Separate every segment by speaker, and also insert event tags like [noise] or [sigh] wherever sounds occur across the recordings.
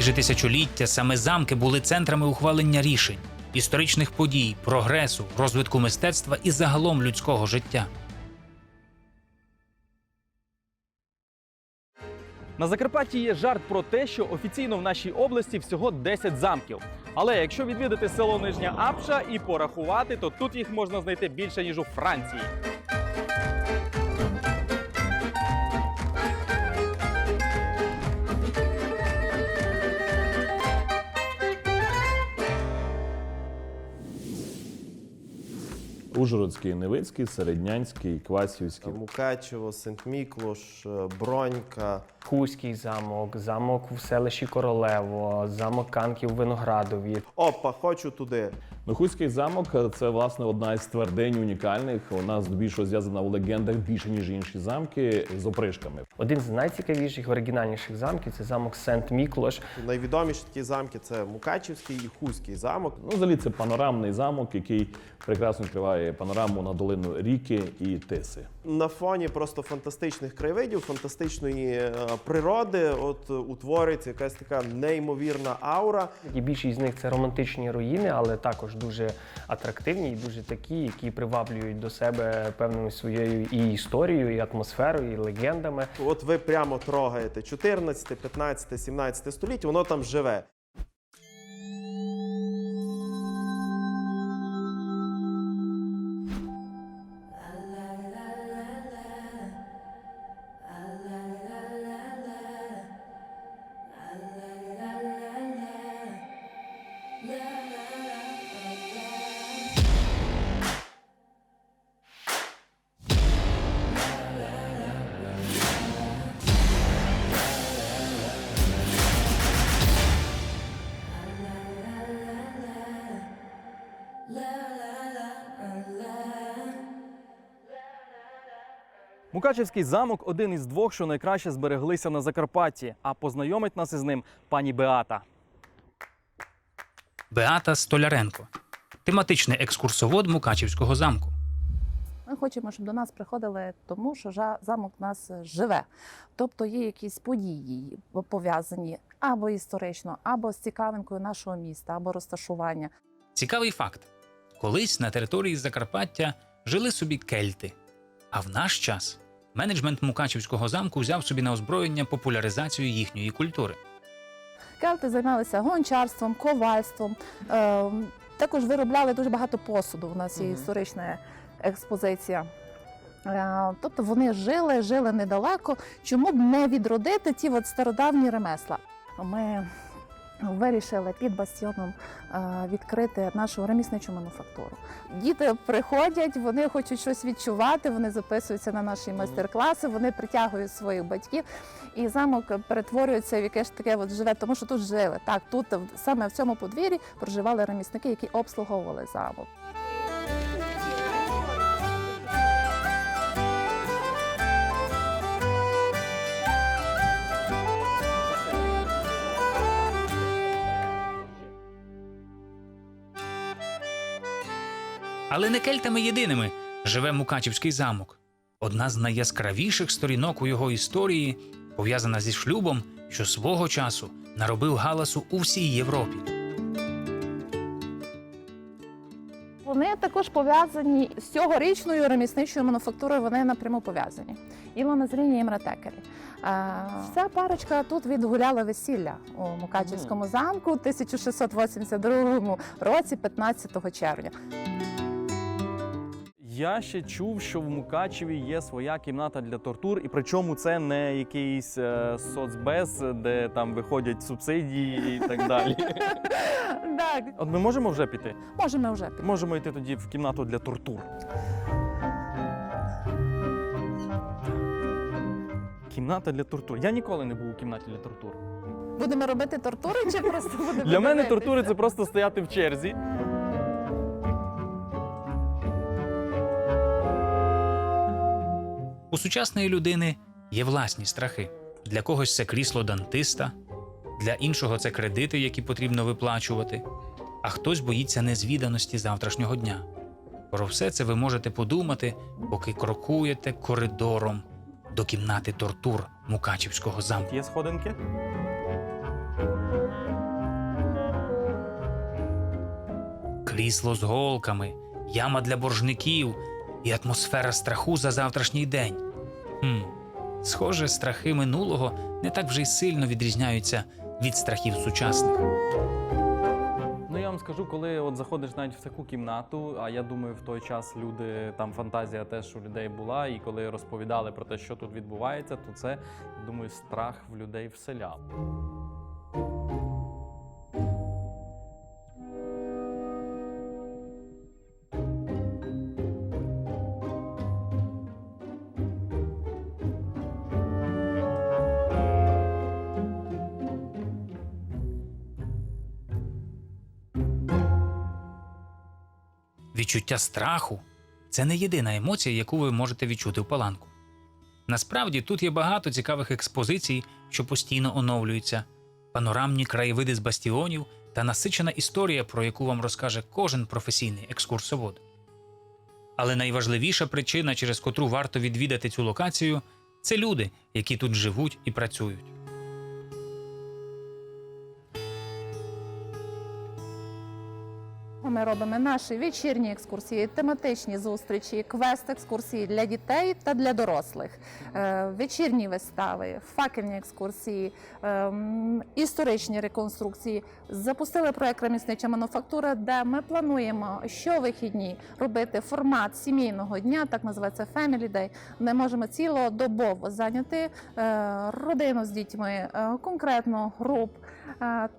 Speaker 1: Майже тисячоліття саме замки були центрами ухвалення рішень, історичних подій, прогресу, розвитку мистецтва і загалом людського життя.
Speaker 2: На Закарпатті є жарт про те, що офіційно в нашій області всього 10 замків. Але якщо відвідати село Нижня Апша і порахувати, то тут їх можна знайти більше ніж у Франції.
Speaker 3: Ужгородський, Невицький, Середнянський, Квасівський.
Speaker 4: Мукачево, Сент-Міклош, е, Бронька.
Speaker 5: Хуський замок, замок в селищі Королево, замок Канків в Виноградові.
Speaker 4: Опа, хочу туди.
Speaker 3: Хуський замок це власне одна із твердинь унікальних. Вона здебільшого зв'язана в легендах більше ніж інші замки з опришками.
Speaker 5: Один з найцікавіших оригінальніших замків це замок Сент-Міклош.
Speaker 4: Найвідоміші такі замки це Мукачівський і Хуський замок.
Speaker 3: Ну, взагалі, це панорамний замок, який прекрасно відкриває панораму на долину ріки і Тиси.
Speaker 4: На фоні просто фантастичних краєвидів, фантастичної е, природи, от е, утворюється якась така неймовірна аура.
Speaker 5: І більшість з них це романтичні руїни, але також дуже атрактивні і дуже такі, які приваблюють до себе певною своєю і історією, і атмосферою, і легендами.
Speaker 4: От ви прямо трогаєте 14, 15, 17 століття, воно там живе.
Speaker 2: Мукачевський замок один із двох, що найкраще збереглися на Закарпатті. А познайомить нас із ним пані Беата.
Speaker 1: Беата Столяренко, тематичний екскурсовод Мукачівського замку.
Speaker 6: Ми хочемо, щоб до нас приходили, тому що жа- замок у нас живе. Тобто є якісь події пов'язані або історично, або з цікавинкою нашого міста, або розташування.
Speaker 1: Цікавий факт: колись на території Закарпаття жили собі кельти. А в наш час менеджмент Мукачівського замку взяв собі на озброєння популяризацію їхньої культури.
Speaker 6: Келти займалися гончарством, ковальством. Е, також виробляли дуже багато посуду. У нас є історична експозиція. Е, тобто вони жили, жили недалеко. Чому б не відродити ті от стародавні ремесла? Ми вирішили під бастіоном е, відкрити нашу ремісничу мануфактуру. Діти приходять, вони хочуть щось відчувати, вони записуються на наші майстер-класи, вони притягують своїх батьків, і замок перетворюється в якесь таке от живе, тому що тут жили. Так, тут саме в цьому подвір'ї проживали ремісники, які обслуговували замок.
Speaker 1: Але не кельтами єдиними живе Мукачівський замок. Одна з найяскравіших сторінок у його історії пов'язана зі шлюбом, що свого часу наробив галасу у всій Європі.
Speaker 6: Вони також пов'язані з цьогорічною ремісничою мануфактурою. Вони напряму пов'язані. Ілона Зріння і Мратекері. Ця парочка тут відгуляла весілля у Мукачівському замку у 1682 році, 15 червня.
Speaker 2: Я ще чув, що в Мукачеві є своя кімната для тортур, і причому це не якийсь е, соцбез, де там виходять субсидії і так далі. [laughs]
Speaker 6: Так,
Speaker 2: От ми можемо вже піти?
Speaker 6: можемо вже піти.
Speaker 2: Можемо йти тоді в кімнату для тортур. Кімната для тортур. Я ніколи не був у кімнаті для тортур.
Speaker 6: Будемо робити тортури чи просто будемо
Speaker 2: Для мене
Speaker 6: дивитися?
Speaker 2: тортури це просто стояти в черзі.
Speaker 1: У сучасної людини є власні страхи. Для когось це крісло дантиста, для іншого це кредити, які потрібно виплачувати, а хтось боїться незвіданості завтрашнього дня. Про все це ви можете подумати, поки крокуєте коридором до кімнати тортур Мукачівського замку.
Speaker 2: Є сходинки.
Speaker 1: Крісло з голками, яма для боржників, і атмосфера страху за завтрашній день. Хм, схоже, страхи минулого не так вже й сильно відрізняються від страхів сучасних.
Speaker 2: Ну я вам скажу, коли от заходиш навіть в таку кімнату, а я думаю, в той час люди там фантазія теж у людей була, і коли розповідали про те, що тут відбувається, то це думаю, страх в людей вселяв.
Speaker 1: Відчуття страху це не єдина емоція, яку ви можете відчути в паланку. Насправді тут є багато цікавих експозицій, що постійно оновлюються, панорамні краєвиди з бастіонів та насичена історія, про яку вам розкаже кожен професійний екскурсовод. Але найважливіша причина, через котру варто відвідати цю локацію, це люди, які тут живуть і працюють.
Speaker 6: Ми робимо наші вечірні екскурсії, тематичні зустрічі, квест-екскурсії для дітей та для дорослих, е, вечірні вистави, факельні екскурсії, ем, історичні реконструкції. Запустили проект Реміснича мануфактура, де ми плануємо щовихідні робити формат сімейного дня, так називається Family Day. Ми можемо цілодобово зайняти е, родину з дітьми, е, конкретно груп.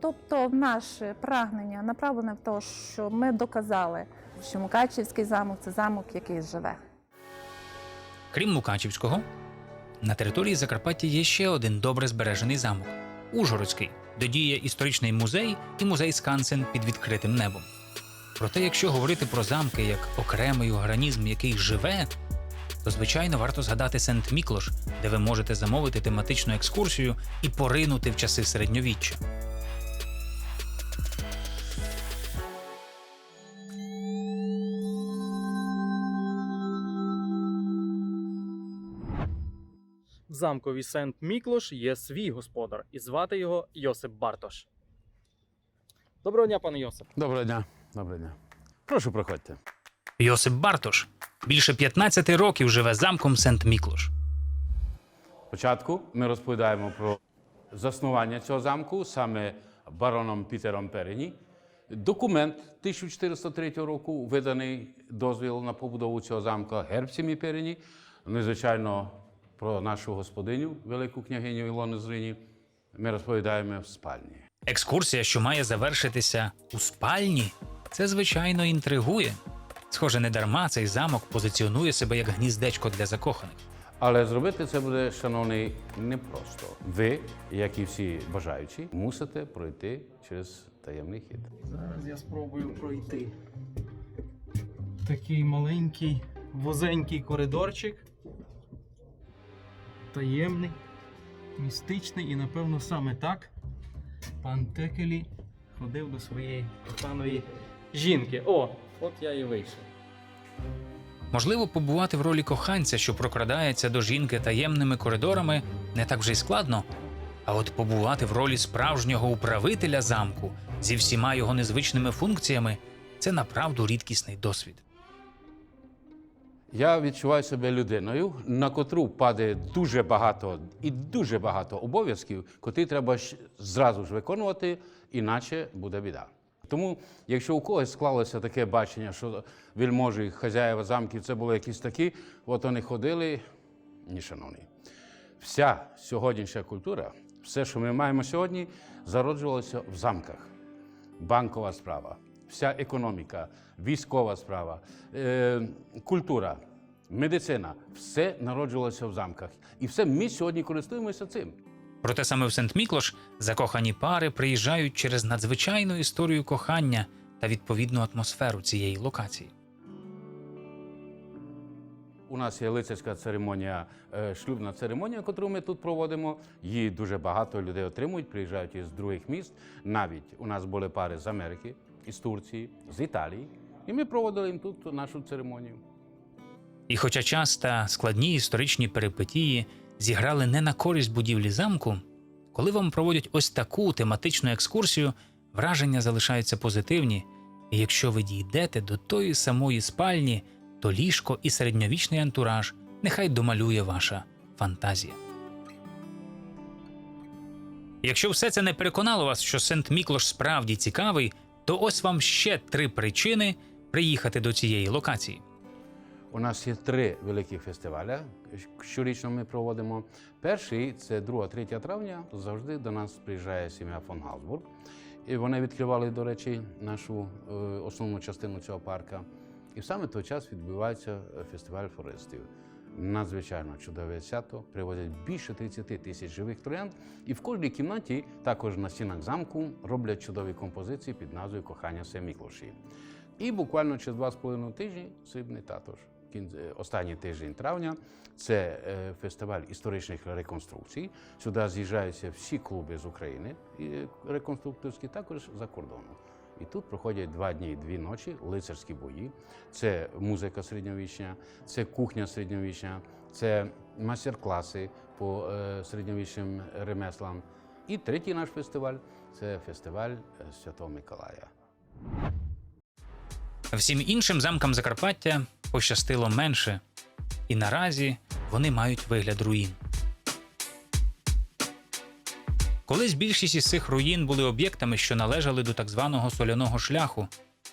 Speaker 6: Тобто, наше прагнення направлене в те, що ми доказали, що Мукачівський замок це замок, який живе.
Speaker 1: Крім Мукачівського, на території Закарпаття є ще один добре збережений замок Ужгородський, де діє історичний музей і музей Скансен під відкритим небом. Проте, якщо говорити про замки як окремий організм, який живе, то звичайно варто згадати Сент Міклош, де ви можете замовити тематичну екскурсію і поринути в часи середньовіччя.
Speaker 2: В замкові Сент Міклош є свій господар, і звати його Йосип Бартош. Доброго дня, пане Йосип.
Speaker 7: Доброго дня. Доброго дня. Прошу, проходьте.
Speaker 1: Йосип Бартош більше 15 років живе замком Сент Міклош.
Speaker 7: Спочатку ми розповідаємо про заснування цього замку саме бароном Пітером Перені. Документ 1403 року виданий дозвіл на побудову цього замка герб сім'ї Перені. Ну, і, звичайно, про нашу господиню, велику княгиню Ілону Зрині, ми розповідаємо в спальні.
Speaker 1: Екскурсія, що має завершитися у спальні, це звичайно інтригує. Схоже, не дарма цей замок позиціонує себе як гніздечко для закоханих.
Speaker 7: Але зробити це буде, шановний, непросто. Ви, як і всі бажаючі, мусите пройти через таємний хід.
Speaker 2: Зараз я спробую пройти. Такий маленький, вузенький коридорчик. Таємний, містичний і, напевно, саме так пан Текелі ходив до своєї коханої жінки. О, от я і вийшов.
Speaker 1: Можливо, побувати в ролі коханця, що прокрадається до жінки таємними коридорами, не так вже й складно. А от побувати в ролі справжнього управителя замку зі всіма його незвичними функціями це направду рідкісний досвід.
Speaker 7: Я відчуваю себе людиною, на котру падає дуже багато і дуже багато обов'язків, котрі треба зразу ж виконувати, іначе буде біда. Тому, якщо у когось склалося таке бачення, що вельможі, хазяїва замків, це були якісь такі, от вони ходили. Ні, шановний. Вся сьогоднішня культура, все, що ми маємо сьогодні, зароджувалося в замках банкова справа, вся економіка, військова справа, е, культура, медицина все народжувалося в замках. І все ми сьогодні користуємося цим.
Speaker 1: Проте саме в Сент Міклош закохані пари приїжджають через надзвичайну історію кохання та відповідну атмосферу цієї локації.
Speaker 7: У нас є лицарська церемонія, е, шлюбна церемонія, яку ми тут проводимо. Її дуже багато людей отримують, приїжджають із других міст. Навіть у нас були пари з Америки, із Турції, з Італії. І ми проводили їм тут нашу церемонію.
Speaker 1: І хоча час та складні історичні перипетії зіграли не на користь будівлі замку, коли вам проводять ось таку тематичну екскурсію, враження залишаються позитивні І якщо ви дійдете до тої самої спальні, то ліжко і середньовічний антураж нехай домалює ваша фантазія. Якщо все це не переконало вас, що Сент Міклош справді цікавий, то ось вам ще три причини приїхати до цієї локації.
Speaker 7: У нас є три великих фестивалі. Щорічно ми проводимо. Перший це 2-3 травня. Завжди до нас приїжджає сім'я фон Галсбург. І вони відкривали, до речі, нашу е, основну частину цього парка. І саме той час відбувається е, фестиваль фористів. Надзвичайно чудове свято. Привозять більше 30 тисяч живих троянд. І в кожній кімнаті, також на стінах замку, роблять чудові композиції під назвою Кохання Семіклоші. І буквально через два з половиною тижні срібний татуш. Кін- е, Останній тиждень травня це е, фестиваль історичних реконструкцій. Сюди з'їжджаються всі клуби з України і реконструкторські, також за кордону. І тут проходять два дні дві ночі лицарські бої. Це музика середньовічна, це кухня середньовічна, це майстер-класи по е, середньовічним ремеслам. І третій наш фестиваль це фестиваль е, Святого Миколая.
Speaker 1: Всім іншим замкам Закарпаття пощастило менше, і наразі вони мають вигляд руїн. Колись більшість із цих руїн були об'єктами, що належали до так званого соляного шляху,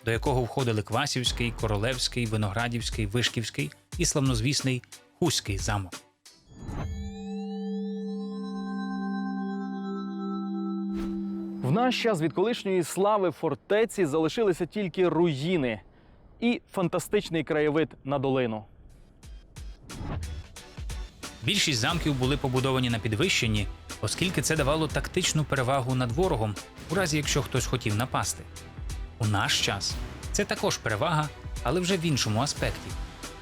Speaker 1: до якого входили Квасівський, Королевський, Виноградівський, Вишківський і славнозвісний Хуський замок.
Speaker 2: В наш час від колишньої слави фортеці залишилися тільки руїни і фантастичний краєвид на долину.
Speaker 1: Більшість замків були побудовані на підвищенні, оскільки це давало тактичну перевагу над ворогом, у разі якщо хтось хотів напасти. У наш час це також перевага, але вже в іншому аспекті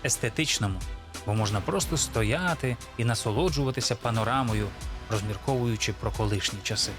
Speaker 1: естетичному, бо можна просто стояти і насолоджуватися панорамою, розмірковуючи про колишні часи.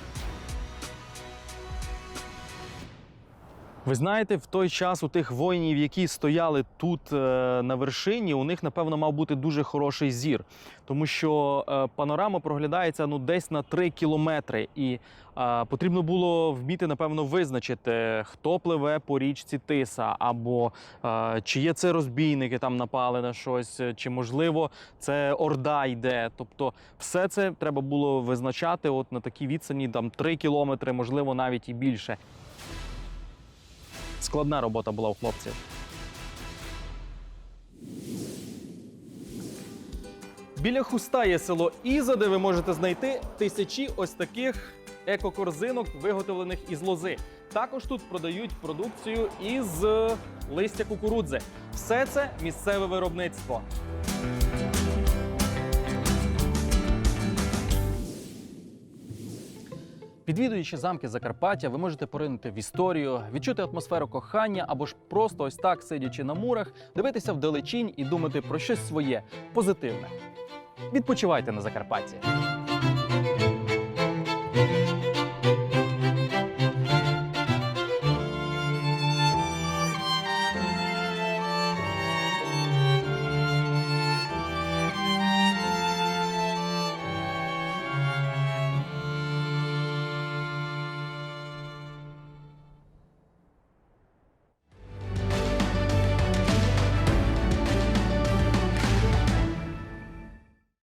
Speaker 2: Ви знаєте, в той час у тих воїнів, які стояли тут е, на вершині, у них напевно мав бути дуже хороший зір, тому що е, панорама проглядається ну десь на 3 кілометри, і е, потрібно було вміти напевно визначити, хто пливе по річці Тиса, або е, чи є це розбійники там напали на щось, чи можливо це орда йде. Тобто, все це треба було визначати от на такій відстані, там 3 кілометри, можливо, навіть і більше. Складна робота була у хлопців. Біля хуста є село Іза, де ви можете знайти тисячі ось таких екокорзинок, виготовлених із лози. Також тут продають продукцію із листя кукурудзи. Все це місцеве виробництво. Відвідуючи замки Закарпаття, ви можете поринути в історію, відчути атмосферу кохання або ж просто ось так, сидячи на мурах, дивитися вдалечінь і думати про щось своє позитивне. Відпочивайте на Закарпатті.